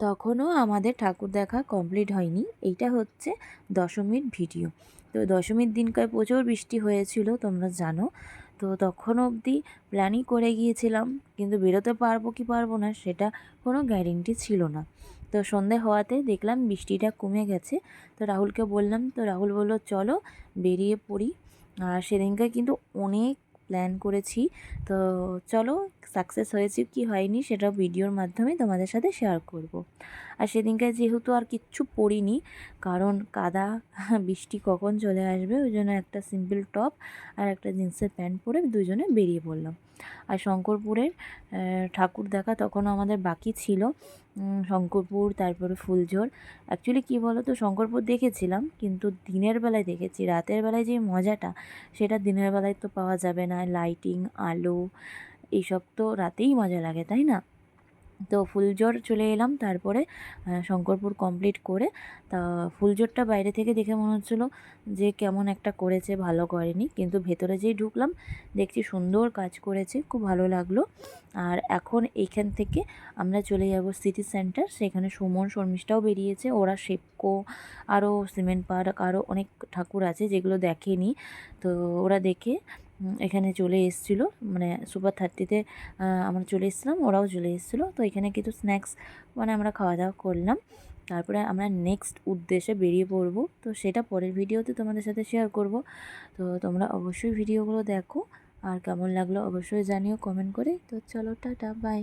তখনও আমাদের ঠাকুর দেখা কমপ্লিট হয়নি। এইটা হচ্ছে দশমীর ভিডিও। তো দশমীর দিনকার প্রচুর বৃষ্টি হয়েছিল, তোমরা জানো। তো তখন অবধি প্ল্যানই করে গিয়েছিলাম, কিন্তু বেরোতে পারব কি পারব না সেটা কোনো গ্যারেন্টি ছিল না। তো সন্ধে হওয়াতে দেখলাম বৃষ্টিটা কমে গেছে। তো রাহুলকে বললাম, তো রাহুল বলল, চলো বেরিয়ে পড়ি। আর সেদিনকে কিন্তু অনেক প্ল্যান করেছি তো চলো সাকসেস হয়েছে কি হয়নি সেটা ভিডিওর মাধ্যমে তোমাদের সাথে শেয়ার করব। আর সেদিনকে যেহেতু আর কিচ্ছু পরিনি কারণ কাদা, বৃষ্টি কখন চলে আসবে ওই জন্য একটা সিম্পল টপ আর একটা জিন্সের প্যান্ট পরে দুজনে বেরিয়ে পড়লাম আর শঙ্করপুরের ঠাকুর দেখা তখনও আমাদের বাকি ছিল। শঙ্করপুর, তারপরে ফুলঝোর। অ্যাকচুয়ালি কী বলো তো শঙ্করপুর দেখেছিলাম, কিন্তু দিনের বেলায় দেখেছি। রাতের বেলায় যে মজাটা, সেটা দিনের বেলায় তো পাওয়া যাবে না। লাইটিং আলো, এইসব তো রাতেই মজা লাগে, তাই না? তো ফুলজোর চলে এলাম। তারপরে শঙ্করপুর কমপ্লিট করে, তা ফুলজোরটা বাইরে থেকে দেখে মনে হচ্ছিল যে কেমন একটা করেছে, ভালো করেনি। কিন্তু ভেতরে যেই ঢুকলাম, দেখছি সুন্দর কাজ করেছে, খুব ভালো লাগল। আর এখন এইখান থেকে আমরা চলে যাব সিটি সেন্টার সেখানে সুমন শর্মিষ্ঠাও বেরিয়েছে। ওরা শেপকো আরও সিমেন্ট পার্ক আরও অনেক ঠাকুর আছে যেগুলো দেখেনি। তো ওরা দেখে এখানে চলে এসেছিল। মানে সুপার থার্টিতে আমরা চলে এসেছিলাম, ওরাও চলে এসেছিল। তো এখানে কিছু স্ন্যাক্স মানে আমরা খাওয়া দাওয়া করলাম। তারপরে আমরা নেক্সট উদ্দেশ্যে বেরিয়ে পড়ব। তো সেটা পরের ভিডিওতে তোমাদের সাথে শেয়ার করব। তো তোমরা অবশ্যই ভিডিওগুলো দেখো। আর কেমন লাগল অবশ্যই জানিও কমেন্ট করে। তো চলো, টাটা বাই